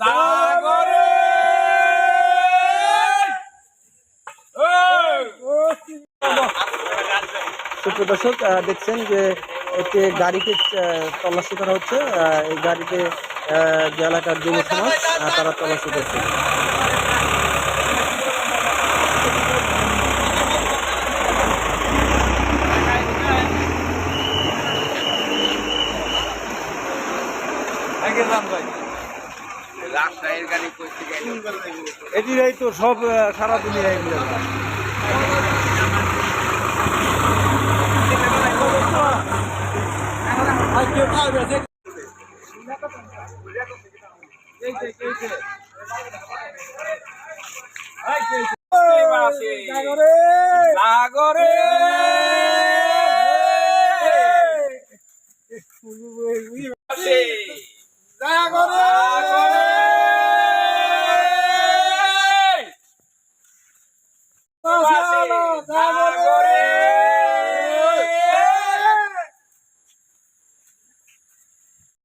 জাগরে সুপ্রিয় দর্শক দেখছেন যে একটি গাড়িকে তল্লাশি করা হচ্ছে। আহ, এই গাড়িতে আহ, যে এলাকার যুব সমাজ আহ, তারা তল্লাশি করছে। এটিরাই তো সব সারা দুনিয়ায় এগুলো জাগরে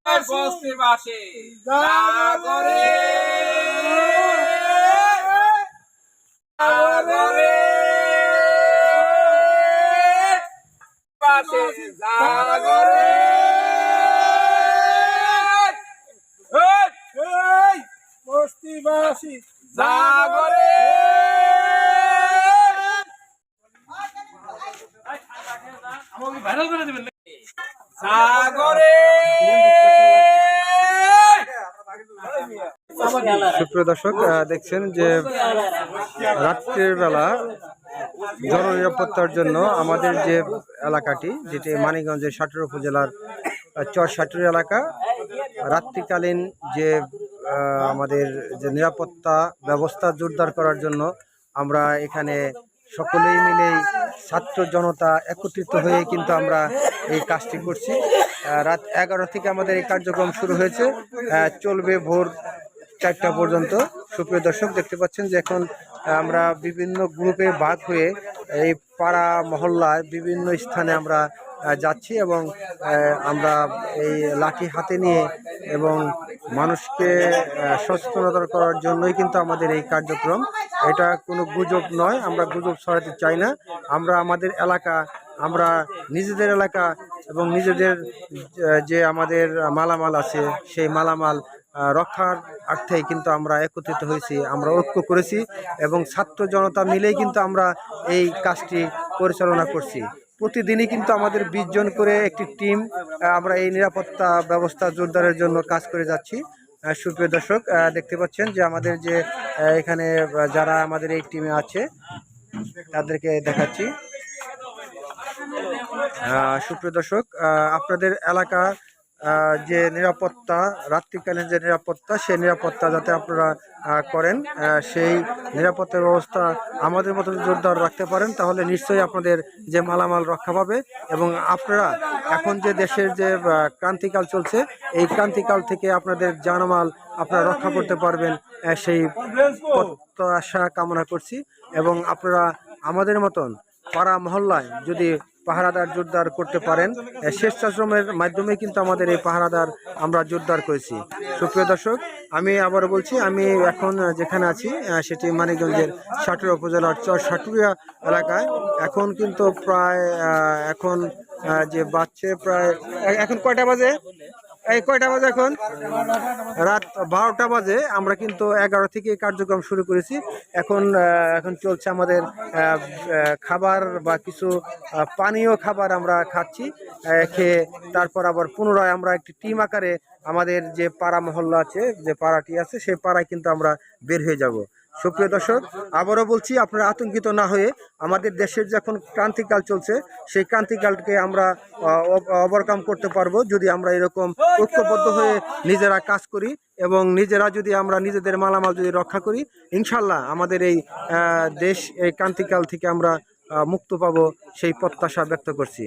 বস্তি বাসে জাগরে জাগরে বাসে জাগরে বস্তিবাসী জাগরে জাগরে সুপ্রিয় দর্শক দেখছেন যে রাত্রের বেলা জননিরাপত্তার জন্য আমাদের যে এলাকাটি, যেটি মানিকগঞ্জের সাটুর উপজেলার চর সাটুর এলাকা, রাত্রিকালীন যে আমাদের যে নিরাপত্তা ব্যবস্থা জোরদার করার জন্য আমরা এখানে সকলেই মিলেই ছাত্র জনতা একত্রিত হয়ে কিন্তু আমরা এই কাজটি করছি। রাত এগারো থেকে আমাদের এই কার্যক্রম শুরু হয়েছে। চলবে ভোর চারটা পর্যন্ত। সুপ্রিয় দর্শক, দেখতে পাচ্ছেন যে এখন আমরা বিভিন্ন গ্রুপে ভাগ হয়ে এই পাড়া মহল্লায় বিভিন্ন স্থানে আমরা যাচ্ছি এবং আমরা এই লাঠি হাতে নিয়ে এবং মানুষকে সচেতনতা করার জন্যই কিন্তু আমাদের এই কার্যক্রম। এটা কোনো গুজব নয়, আমরা গুজব ছড়াতে চাই না। আমরা আমাদের এলাকা, আমরা নিজেদের এলাকা এবং নিজেদের যে আমাদের মালামাল আছে, সেই মালামাল রক্ষার অর্থেই কিন্তু আমরা একত্রিত হয়েছি, আমরা ঐক্য করেছি এবং ছাত্র জনতা মিলেই কিন্তু আমরা এই কাজটি পরিচালনা করছি। প্রতিদিনই কিন্তু আমাদের বিশ জন করে একটি টিম আমরা এই নিরাপত্তা ব্যবস্থা জোরদারের জন্য কাজ করে যাচ্ছি। সুপ্রিয় দর্শক দেখতে পাচ্ছেন যে আমাদের যে এখানে যারা আমাদের এই টিমে আছে, তাদেরকে দেখাচ্ছি। সুপ্রিয় দর্শক আপনাদের এলাকা যে নিরাপত্তা, রাত্রিকালীন যে নিরাপত্তা, সেই নিরাপত্তা যাতে আপনারা করেন সেই নিরাপত্তা ব্যবস্থা আমাদের মতো জোরদার রাখতে পারেন, তাহলে নিশ্চয়ই আপনাদের যে মালামাল রক্ষা পাবে এবং আপনারা এখন যে দেশের যে ক্রান্তিকাল চলছে, এই ক্রান্তিকাল থেকে আপনাদের জানমাল আপনারা রক্ষা করতে পারবেন সেই প্রত্যাশা কামনা করছি এবং আপনারা আমাদের মতন পাড়া মহল্লায় যদি পাহারাদার জোরদার করতে পারেন। স্বেচ্ছাশ্রমের মাধ্যমে কিন্তু আমাদের এই পাহারাদার আমরা জোরদার করেছি। সুপ্রিয় দর্শক, আমি আবারও বলছি, আমি এখন যেখানে আছি সেটি মানিকগঞ্জের সাটুরিয়া উপজেলার চর সাটুরিয়া এলাকায়। এখন কিন্তু প্রায় এখন যে বাচ্চে প্রায় এখন কয়টা বাজে? এই কয়টা বাজে এখন? রাত বারোটা বাজে, আমরা কিন্তু এগারো থেকে কার্যক্রম শুরু করেছি। এখন এখন চলছে আমাদের খাবার বা কিছু পানীয় খাবার আমরা খাচ্ছি খেয়ে তারপর আবার পুনরায় আমরা একটি টিম আকারে আমাদের যে পাড়া মহল্লা আছে, যে পাড়াটি আছে, সেই পাড়ায় কিন্তু আমরা বের হয়ে যাব। সুপ্রিয় দর্শক, আবারও বলছি, আপনারা আতঙ্কিত না হয়ে আমাদের দেশের যখন ক্রান্তিকাল চলছে, সেই ক্রান্তিকালকে আমরা ওভারকাম করতে পারব যদি আমরা এরকম ঐক্যবদ্ধ হয়ে নিজেরা কাজ করি এবং নিজেরা যদি আমরা নিজেদের মালামাল যদি রক্ষা করি, ইনশাল্লাহ আমাদের এই দেশ এই ক্রান্তিকাল থেকে আমরা মুক্ত পাবো সেই প্রত্যাশা ব্যক্ত করছি।